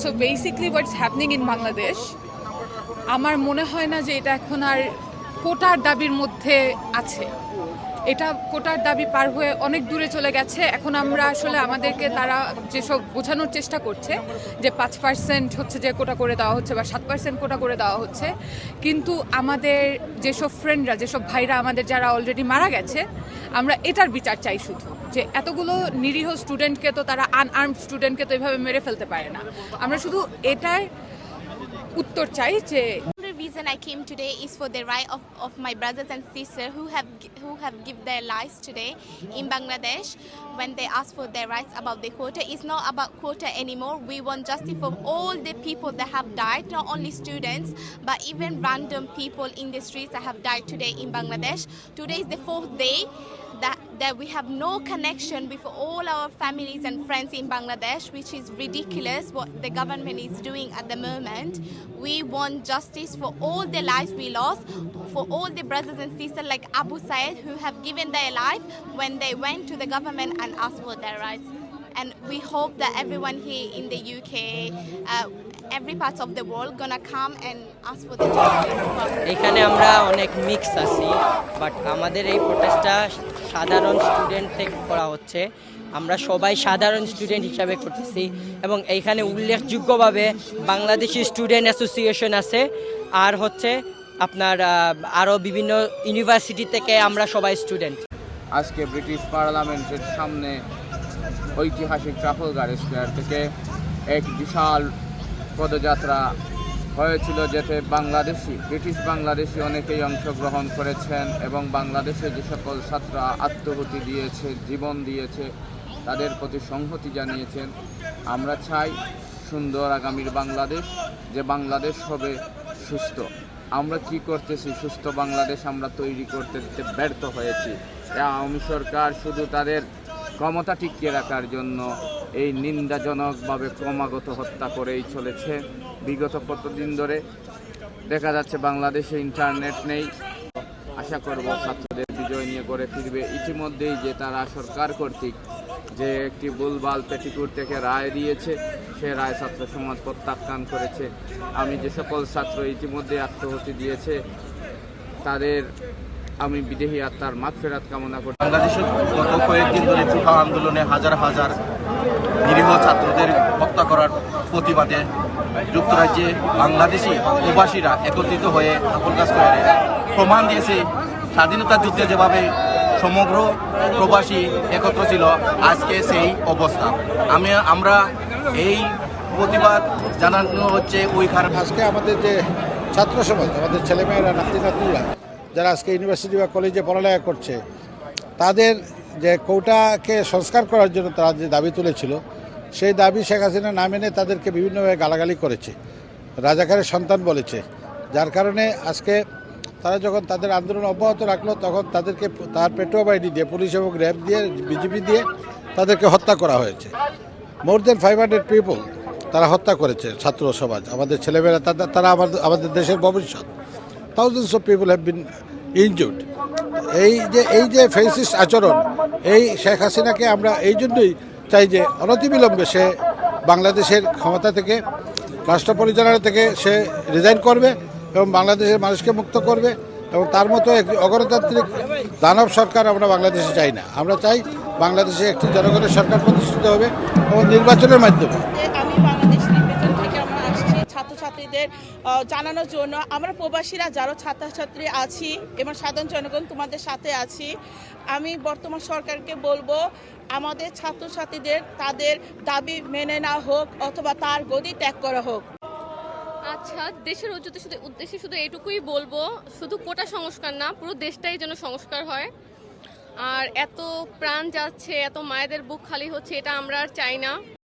So basically what's happening in Bangladesh আমার মনে হয় না যে এটা এখন আর কোটার দাবির মধ্যে আছে। এটা কোটার দাবি পার হয়ে অনেক দূরে চলে গেছে। এখন আমরা আসলে আমাদেরকে তারা যেসব বোঝানোর চেষ্টা করছে, যে পাঁচ পার্সেন্ট হচ্ছে যে কোটা করে দেওয়া হচ্ছে বা সাত পার্সেন্ট কোটা করে দেওয়া হচ্ছে, কিন্তু আমাদের যেসব ফ্রেন্ডরা যেসব ভাইরা আমাদের, যারা অলরেডি মারা গেছে, আমরা এটার বিচার চাই শুধু। যে এতগুলো নিরীহ স্টুডেন্টকে তো তারা আনআর্মড স্টুডেন্টকে তো এভাবে মেরে ফেলতে পারে না আমরা শুধু এটার উত্তর চাই যে reason I came today is for the right of, of my brothers and sisters who have who have given their lives today in Bangladesh when they ask for their rights about the quota. It's not about quota anymore. We want justice for all the people that have died, not only students, but even random people in the streets that have died today in Bangladesh. Today is the fourth day that, that we have no connection with all our families and friends in Bangladesh, which is ridiculous what the government is doing at the moment. We want justice for all the lives we lost, for all the brothers and sisters like Abu Said who have given their life when they went to the government and asked for their rights. And we hope that everyone here in the UK, uh, every part of the world, gonna come and ask for the এখানে আমরা অনেক mix আছি but আমাদের এই প্রোটেস্টটা সাধারণ student থেকে করা হচ্ছে। আমরা সবাই সাধারণ স্টুডেন্ট হিসাবে করতেছি এবং এইখানে উল্লেখযোগ্যভাবে বাংলাদেশি স্টুডেন্ট অ্যাসোসিয়েশন আছে আর হচ্ছে আপনার আরও বিভিন্ন ইউনিভার্সিটি থেকে আমরা সবাই স্টুডেন্ট আজকে ব্রিটিশ পার্লামেন্টের সামনে ঐতিহাসিক ট্রাফলগার স্কোয়ার থেকে এক বিশাল পদযাত্রা হয়েছিল যেতে বাংলাদেশি, ব্রিটিশ বাংলাদেশি অনেকেই অংশগ্রহণ করেছেন এবং বাংলাদেশে যে সকল ছাত্ররা আত্মহতি দিয়েছে, জীবন দিয়েছে, তাদের প্রতি সংহতি জানিয়েছেন, আমরা চাই সুন্দর আগামীর বাংলাদেশ, যে বাংলাদেশ হবে সুস্থ। আমরা কি করতেছি? সুস্থ বাংলাদেশ আমরা তৈরি করতে দিতে ব্যর্থ হয়েছি। আওয়ামী সরকার শুধু তাদের ক্ষমতা টিকিয়ে রাখার জন্য এই নিন্দাজনকভাবে ক্রমাগত হত্যা করেই চলেছে। বিগত কতদিন ধরে দেখা যাচ্ছে বাংলাদেশে ইন্টারনেট নেই। আশা করব ছাত্রদের বিজয় নিয়ে করে ফিরবে। ইতিমধ্যেই যে তারা সরকার কর্তৃক যে একটি ভুলভাল পেটিকুট থেকে রায় দিয়েছে সে রায় ছাত্র সমাজ প্রত্যাখ্যান করেছে। আমি যে সকল ছাত্র ইতিমধ্যে আত্মহতি দিয়েছে, তাদের আমি বিদেহী আত্মার মাঠ ফেরাত কামনা করছি বাংলাদেশে গত কয়েকদিন ধরে চুকা আন্দোলনে হাজার হাজার নিরীহ ছাত্রদের হত্যা করার প্রতিবাদে যুক্তরাজ্যে বাংলাদেশি প্রবাসীরা একত্রিত হয়ে কাজ করে প্রমাণ দিয়েছে, স্বাধীনতা যুদ্ধে যেভাবে সমগ্র প্রবাসী একত্র ছিল, আজকে সেই অবস্থা। আমি, আমরা এই প্রতিবাদ জানানো হচ্ছে ওইখানে। আজকে আমাদের যে ছাত্র সমাজ, আমাদের ছেলেমেয়েরা নাতি নাতনিরা যারা আজকে ইউনিভার্সিটি বা কলেজে পড়ালেখা করছে, তাদের যে কৌটাকে সংস্কার করার জন্য তারা যে দাবি তুলেছিল, সেই দাবি শেখ হাসিনা না মেনে তাদেরকে বিভিন্নভাবে গালাগালি করেছে। রাজাকারের সন্তান বলেছে। যার কারণে আজকে তারা যখন তাদের আন্দোলন অব্যাহত রাখল, তখন তাদেরকে তার পেট্রো বাহিনী দিয়ে, পুলিশ এবং র্যাব দিয়ে বিজেপি দিয়ে তাদেরকে হত্যা করা হয়েছে। More than five hundred people তারা হত্যা করেছে ছাত্র সমাজ, আমাদের ছেলেমেয়েরা, তারা আমাদের আমাদের দেশের ভবিষ্যৎ। Thousands of people have been injured এই যে এই যে ফেসিস্ট আচরণ, এই শেখ হাসিনাকে আমরা এই জন্যই চাই যে অনতিবিলম্বে সে বাংলাদেশের ক্ষমতা থেকে, রাষ্ট্র পরিচালনা থেকে সে রিজাইন করবে এবং বাংলাদেশের মানুষকে মুক্ত করবে এবং তার মতো এক অগণতান্ত্রিক দানব সরকার আমরা বাংলাদেশে চাই না। আমরা চাই বাংলাদেশে একটি জনগণের সরকার প্রতিষ্ঠিত হবে এবং নির্বাচনের মাধ্যমে। আমি বাংলাদেশ নির্বাচন থেকে আমরা আসছি ছাত্রছাত্রীদের জানানোর জন্য। আমরা প্রবাসীরা যারা ছাত্রছাত্রী আছি এবং সাধারণ জনগণ তোমাদের সাথে আছি আমি বর্তমান সরকারকে বলব আমাদের ছাত্রছাত্রীদের তাদের দাবি মেনে নেওয়া হোক অথবা তার গদি ত্যাগ করা হোক। আচ্ছা দেশের উদ্দেশ্যে শুধু উদ্দেশ্যে শুধু এটুকুই বলব শুধু কোটা সংস্কার না পুরো দেশটাই যেন সংস্কার হয়। আর এত প্রাণ যাচ্ছে এত মায়েদের বুক খালি হচ্ছে এটা আমরা আর চাই না।